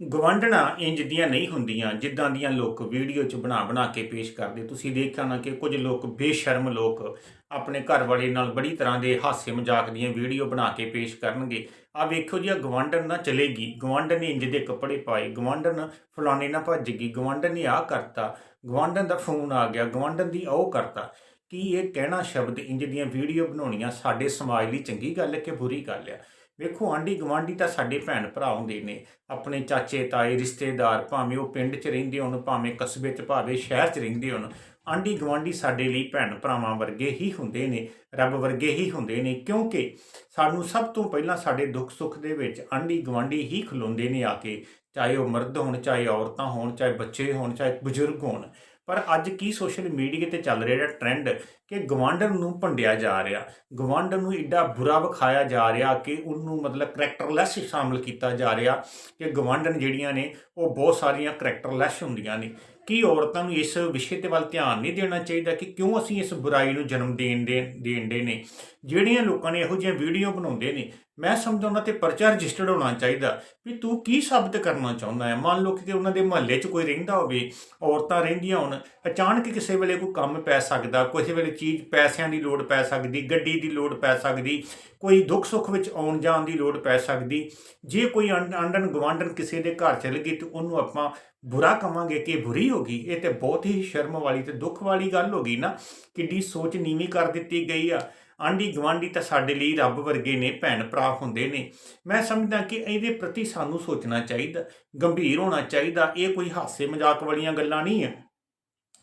ਗਵਾਂਢਣਾ ਇੰਜ ਦੀਆਂ ਨਹੀਂ ਹੁੰਦੀਆਂ, ਜਿੱਦਾਂ ਦੀਆਂ ਲੋਕ ਵੀਡੀਓ 'ਚ ਬਣਾ ਬਣਾ ਕੇ ਪੇਸ਼ ਕਰਦੇ। ਤੁਸੀਂ ਦੇਖਿਆ ਨਾ ਕਿ ਕੁਝ ਲੋਕ ਬੇਸ਼ਰਮ ਲੋਕ ਆਪਣੇ ਘਰ ਵਾਲੇ ਨਾਲ ਬੜੀ ਤਰ੍ਹਾਂ ਦੇ ਹਾਸੇ ਮਜ਼ਾਕ ਦੀਆਂ ਵੀਡੀਓ ਬਣਾ ਕੇ ਪੇਸ਼ ਕਰਨਗੇ। ਆ ਵੇਖੋ ਜੀ ਆ ਗਵਾਂਢਣ ਨਾ ਚਲੇਗੀ। ਗਵਾਂਢਣ ਨੇ ਇੰਜ ਦੇ ਕੱਪੜੇ ਪਾਏ। ਗਵਾਂਢਣ ਫਲਾਣੇ ਨਾ ਭੱਜ ਗਈ। ਗਵਾਂਢਣ ਨੇ ਆ ਕਰਤਾ। ਗਵਾਂਢਣ ਦਾ ਫੋਨ ਆ ਗਿਆ। ਗਵਾਂਢਣ ਦੀ ਉਹ ਕਰਤਾ। ਕੀ ਇਹ ਕਹਿਣਾ ਸ਼ਬਦ ਇੰਜ ਦੀਆਂ ਵੀਡੀਓ ਬਣਾਉਣੀਆਂ ਸਾਡੇ ਸਮਾਜ ਲਈ ਚੰਗੀ ਗੱਲ ਹੈ ਕਿ ਬੁਰੀ ਗੱਲ ਹੈ? ਵੇਖੋ, ਆਂਢੀ ਗਵਾਂਢੀ ਤਾਂ ਸਾਡੇ ਭੈਣ ਭਰਾ ਹੁੰਦੇ ਨੇ। ਆਪਣੇ ਚਾਚੇ, ਤਾਏ, ਰਿਸ਼ਤੇਦਾਰ, ਭਾਵੇਂ ਉਹ ਪਿੰਡ 'ਚ ਰਹਿੰਦੇ ਹੋਣ, ਭਾਵੇਂ ਕਸਬੇ 'ਚ, ਭਾਵੇਂ ਸ਼ਹਿਰ 'ਚ ਰਹਿੰਦੇ ਹੋਣ, ਆਂਢੀ ਗਵਾਂਢੀ ਸਾਡੇ ਲਈ ਭੈਣ ਭਰਾਵਾਂ ਵਰਗੇ ਹੀ ਹੁੰਦੇ ਨੇ, ਰੱਬ ਵਰਗੇ ਹੀ ਹੁੰਦੇ ਨੇ, ਕਿਉਂਕਿ ਸਾਨੂੰ ਸਭ ਤੋਂ ਪਹਿਲਾਂ ਸਾਡੇ ਦੁੱਖ ਸੁੱਖ ਦੇ ਵਿੱਚ ਆਂਢੀ ਗਵਾਂਢੀ ਹੀ ਖਲੋਂਦੇ ਨੇ ਆ ਕੇ, ਚਾਹੇ ਉਹ ਮਰਦ ਹੋਣ, ਚਾਹੇ ਔਰਤਾਂ ਹੋਣ, ਚਾਹੇ ਬੱਚੇ ਹੋਣ, ਚਾਹੇ ਬਜ਼ੁਰਗ ਹੋਣ। ਪਰ ਅੱਜ ਕੀ ਸੋਸ਼ਲ ਮੀਡੀਆ ਤੇ ਚੱਲ ਰਿਹਾ ਜਿਹੜਾ ਟ੍ਰੈਂਡ ਕਿ ਗਵਾਂਢਣ ਨੂੰ ਭੰਡਿਆ ਜਾ ਰਿਹਾ ਗਵਾਂਢਣ ਨੂੰ ਏਡਾ ਬੁਰਾ ਵਿਖਾਇਆ ਜਾ ਰਿਹਾ ਕਿ ਉਹਨੂੰ ਮਤਲਬ ਕਰੈਕਟਰਲੈਸ ਸ਼ਾਮਲ ਕੀਤਾ ਜਾ ਰਿਹਾ ਕਿ ਗਵਾਂਢਣ ਜਿਹੜੀਆਂ ਨੇ ਉਹ ਬਹੁਤ ਸਾਰੀਆਂ ਕਰੈਕਟਰਲੈਸ ਹੁੰਦੀਆਂ ਨੇ। ਕੀ ਔਰਤਾਂ ਨੂੰ ਇਸ ਵਿਸ਼ੇ ਤੇ ਵੱਲ ਧਿਆਨ ਨਹੀਂ ਦੇਣਾ ਚਾਹੀਦਾ ਕਿ ਕਿਉਂ ਅਸੀਂ ਇਸ ਬੁਰਾਈ ਨੂੰ ਜਨਮ ਦੇਣ ਦੇ ਦੇਣ ਦੇ ਨੇ? ਜਿਹੜੀਆਂ ਲੋਕਾਂ ਨੇ ਇਹੋ ਜਿਹੀਆਂ ਵੀਡੀਓ ਬਣਾਉਂਦੇ ਨੇ, ਮੈਂ ਸਮਝਦਾ ਉਹਨਾਂ ਤੇ ਪਰਚਾ ਰਜਿਸਟਰਡ ਹੋਣਾ ਚਾਹੀਦਾ ਵੀ ਤੂੰ ਕੀ ਸਾਬਤ ਕਰਨਾ ਚਾਹੁੰਦਾ ਹੈ? ਮੰਨ ਲਓ ਕਿ ਉਹਨਾਂ ਦੇ ਮਹੱਲੇ 'ਚ ਕੋਈ ਰਹਿੰਦਾ ਹੋਵੇ, ਔਰਤਾਂ ਰਹਿੰਦੀਆਂ ਹੋਣ, ਅਚਾਨਕ ਕਿਸੇ ਵੇਲੇ ਕੋਈ ਕੰਮ ਪੈ ਸਕਦਾ, ਕਿਸੇ ਵੇਲੇ ਚੀਜ਼, ਪੈਸਿਆਂ ਦੀ ਲੋੜ ਪੈ ਸਕਦੀ, ਗੱਡੀ ਦੀ ਲੋੜ ਪੈ ਸਕਦੀ, ਕੋਈ ਦੁੱਖ ਸੁੱਖ ਵਿੱਚ ਆਉਣ ਜਾਣ ਦੀ ਲੋੜ ਪੈ ਸਕਦੀ, ਜੇ ਕੋਈ ਆਂਡ- ਆਂਡਣ ਗਵਾਂਡਣ ਕਿਸੇ ਦੇ ਘਰ ਚਲੇ ਗਈ ਤੇ ਉਹਨੂੰ ਆਪਾਂ ਬੁਰਾ ਕਵਾਂਗੇ ਕਿ ਬੁਰੀ ਹੋ ਗਈ, ਇਹ ਤੇ ਬਹੁਤ ਹੀ ਸ਼ਰਮ ਵਾਲੀ ਤੇ ਦੁੱਖ ਵਾਲੀ ਗੱਲ ਹੋ ਗਈ ਨਾ, ਕਿੱਡੀ ਸੋਚ ਨੀਵੀਂ ਕਰ ਦਿੱਤੀ ਗਈ ਆ। ਆਂਢੀ ਗਵਾਂਢੀ ਤਾਂ ਸਾਡੇ ਲਈ ਰੱਬ ਵਰਗੇ ਨੇ, ਭੈਣ ਭਰਾ ਹੁੰਦੇ ਨੇ। ਮੈਂ ਸਮਝਦਾ ਕਿ ਇਹਦੇ ਪ੍ਰਤੀ ਸਾਨੂੰ ਸੋਚਣਾ ਚਾਹੀਦਾ, ਗੰਭੀਰ ਹੋਣਾ ਚਾਹੀਦਾ, ਇਹ ਕੋਈ ਹਾਸੇ ਮਜ਼ਾਕ ਵਾਲੀਆਂ ਗੱਲਾਂ ਨਹੀਂ ਹੈ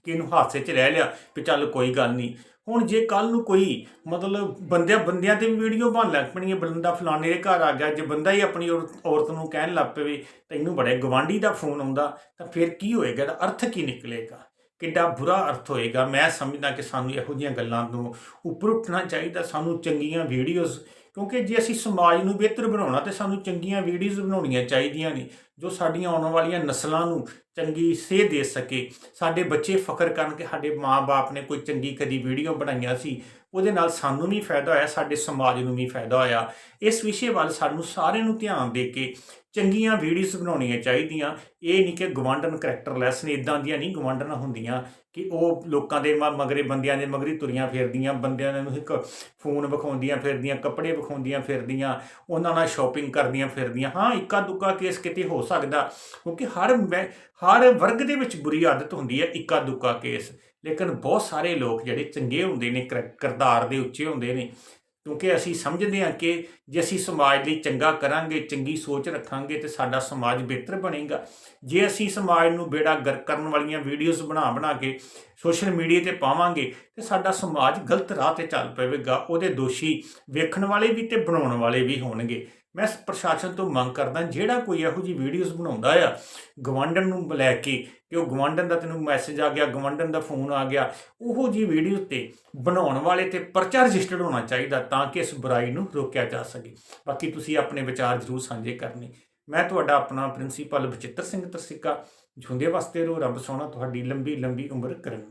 ਕਿ ਇਹਨੂੰ ਹਾਸੇ 'ਚ ਰਹਿ ਲਿਆ ਵੀ ਚੱਲ ਕੋਈ ਗੱਲ ਨਹੀਂ। ਹੁਣ ਜੇ ਕੱਲ ਨੂੰ ਕੋਈ ਮਤਲਬ ਬੰਦਿਆਂ ਬੰਦਿਆਂ ਤੇ ਵੀ ਵੀਡੀਓ ਬਣ ਲੱਗ ਪਣੀ ਹੈ ਬੰਦਾ ਫਲਾਣੇ ਦੇ ਘਰ ਆ ਗਿਆ, ਜੇ ਬੰਦਾ ਹੀ ਆਪਣੀ ਔਰ- ਔਰਤ ਨੂੰ ਕਹਿਣ ਲੱਗ ਪਵੇ ਤੈਨੂੰ ਬੜੇ ਗਵਾਂਢੀ ਦਾ ਫੋਨ ਆਉਂਦਾ, ਤਾਂ ਫਿਰ ਕੀ ਹੋਏਗਾ? ਇਹਦਾ ਅਰਥ ਕੀ ਨਿਕਲੇਗਾ? ਕਿੱਡਾ ਬੁਰਾ ਅਰਥ ਹੋਏਗਾ? ਮੈਂ ਸਮਝਦਾ ਕਿ ਸਾਨੂੰ ਇਹੋ ਜਿਹੀਆਂ ਗੱਲਾਂ ਤੋਂ ਉੱਪਰ ਉੱਠਣਾ ਚਾਹੀਦਾ, ਸਾਨੂੰ ਚੰਗੀਆਂ ਵੀਡੀਓਜ਼ ਕਿਉਂਕਿ ਜੇ ਅਸੀਂ ਸਮਾਜ ਨੂੰ ਬਿਹਤਰ ਬਣਾਉਣਾ ਤੇ ਸਾਨੂੰ ਚੰਗੀਆਂ ਵੀਡੀਓਜ਼ ਬਣਾਉਣੀਆਂ ਚਾਹੀਦੀਆਂ ਨੇ, ਜੋ ਸਾਡੀਆਂ ਆਉਣ ਵਾਲੀਆਂ ਨਸਲਾਂ ਨੂੰ ਚੰਗੀ ਸੇਧ ਦੇ ਸਕੇ। ਸਾਡੇ ਬੱਚੇ ਫਖਰ ਕਰਨ ਕਿ ਸਾਡੇ ਮਾਪੇ ਨੇ ਕੋਈ ਚੰਗੀ ਕਦੀ ਵੀਡੀਓ ਬਣਾਈਆਂ ਸੀ, ਉਹਦੇ ਨਾਲ ਸਾਨੂੰ ਵੀ ਫਾਇਦਾ ਹੋਇਆ, ਸਾਡੇ ਸਮਾਜ ਨੂੰ ਵੀ ਫਾਇਦਾ ਹੋਇਆ। ਇਸ ਵਿਸ਼ੇ ਵੱਲ ਸਾਨੂੰ ਸਾਰਿਆਂ ਨੂੰ ਧਿਆਨ ਦੇ ਕੇ ਚੰਗੀਆਂ ਵੀਡੀਓਜ਼ ਬਣਾਉਣੀਆਂ ਚਾਹੀਦੀਆਂ। ਇਹ ਨਹੀਂ ਕਿ ਗਵਾਂਡਨ ਕਰੈਕਟਰਲੈਸ ਨੇ ਇਦਾਂ ਦੀਆਂ ਨਹੀਂ ਗਵਾਂਡਨ ਹੁੰਦੀਆਂ। ਕਿ ਉਹ ਲੋਕਾਂ ਦੇ ਮਗਰੇ ਬੰਦਿਆਂ ਦੇ ਮਗਰੀ ਤੁਰੀਆਂ ਫਿਰਦੀਆਂ, ਬੰਦਿਆਂ ਨੂੰ ਇੱਕ ਫੋਨ ਵਿਖਾਉਂਦੀਆਂ ਫਿਰਦੀਆਂ, ਕੱਪੜੇ ਵਿਖਾਉਂਦੀਆਂ ਫਿਰਦੀਆਂ, ਉਹਨਾਂ ਨਾਲ ਸ਼ਾਪਿੰਗ ਕਰਦੀਆਂ ਫਿਰਦੀਆਂ। ਹਾਂ ਇੱਕਾ ਦੁੱਕਾ ਕੇਸ ਕਿਤੇ ਹੋ ਸਕਦਾ, ਕਿਉਂਕਿ ਹਰ ਮੈਂ- ਹਰ ਵਰਗ ਦੇ ਵਿੱਚ ਬੁਰੀ ਆਦਤ ਹੁੰਦੀ ਹੈ ਇੱਕਾ ਦੁੱਕਾ ਕੇਸ ਲੇਕਿਨ ਬਹੁਤ ਸਾਰੇ ਲੋਕ ਜਿਹੜੇ ਚੰਗੇ ਹੁੰਦੇ ਨੇ, ਕਰ- ਕਿਰਦਾਰ ਦੇ ਉੱਚੇ ਹੁੰਦੇ ਨੇ ਕਿਉਂਕਿ ਅਸੀਂ ਸਮਝਦੇ ਹਾਂ ਕਿ ਜੇ ਅਸੀਂ ਸਮਾਜ ਲਈ ਚੰਗਾ ਕਰਾਂਗੇ, ਚੰਗੀ ਸੋਚ ਰੱਖਾਂਗੇ ਤੇ ਸਾਡਾ ਸਮਾਜ ਬਿਹਤਰ ਬਣੇਗਾ। ਜੇ ਅਸੀਂ ਸਮਾਜ ਨੂੰ ਬੇੜਾ ਗਰਕ ਕਰਨ ਵਾਲੀਆਂ ਵੀਡੀਓਜ਼ ਬਣਾ ਬਣਾ ਕੇ ਸੋਸ਼ਲ ਮੀਡੀਆ ਤੇ ਪਾਵਾਂਗੇ ਤੇ ਸਾਡਾ ਸਮਾਜ ਗਲਤ ਰਾਹ ਤੇ ਚੱਲ ਪਵੇਗਾ, ਉਹਦੇ ਦੋਸ਼ੀ ਵੇਖਣ ਵਾਲੇ ਵੀ ਤੇ ਬਣਾਉਣ ਵਾਲੇ ਵੀ ਹੋਣਗੇ। ਮੈਂ ਪ੍ਰਸ਼ਾਸਨ ਤੋਂ ਮੰਗ ਕਰਦਾ, ਜਿਹੜਾ ਕੋਈ ਇਹੋ ਜਿਹੀ ਵੀਡੀਓਜ਼ ਬਣਾਉਂਦਾ ਆ ਗਵਾਂਢਣ ਨੂੰ ਲੈ ਕੇ, ਕਿ ਉਹ ਗਵਾਂਢਣ ਦਾ ਤੈਨੂੰ ਮੈਸੇਜ ਆ ਗਿਆ ਗਵਾਂਢਣ ਦਾ ਫੋਨ ਆ ਗਿਆ, ਉਹੋ ਜਿਹੀ ਵੀਡੀਓ ਤੇ ਬਣਾਉਣ ਵਾਲੇ ਤੇ ਪਰਚਾ ਰਜਿਸਟਰਡ ਹੋਣਾ ਚਾਹੀਦਾ ਤਾਂ ਕਿ ਇਸ ਬੁਰਾਈ ਨੂੰ ਰੋਕਿਆ ਜਾ ਸਕੇ। ਬਾਕੀ ਤੁਸੀਂ ਆਪਣੇ ਵਿਚਾਰ ਜ਼ਰੂਰ ਸਾਂਝੇ ਕਰਨੇ। ਮੈਂ ਤੁਹਾਡਾ ਆਪਣਾ ਪ੍ਰਿੰਸੀਪਲ ਬਚਿੱਤਰ ਸਿੰਘ ਤਰਸਿੱਕਾ ਝੁੰਦੇ ਵਾਸਤੇ ਰੋ ਰੱਬ ਸੋਹਣਾ ਤੁਹਾਡੀ ਲੰਬੀ ਲੰਬੀ ਉਮਰ ਕਰਨ।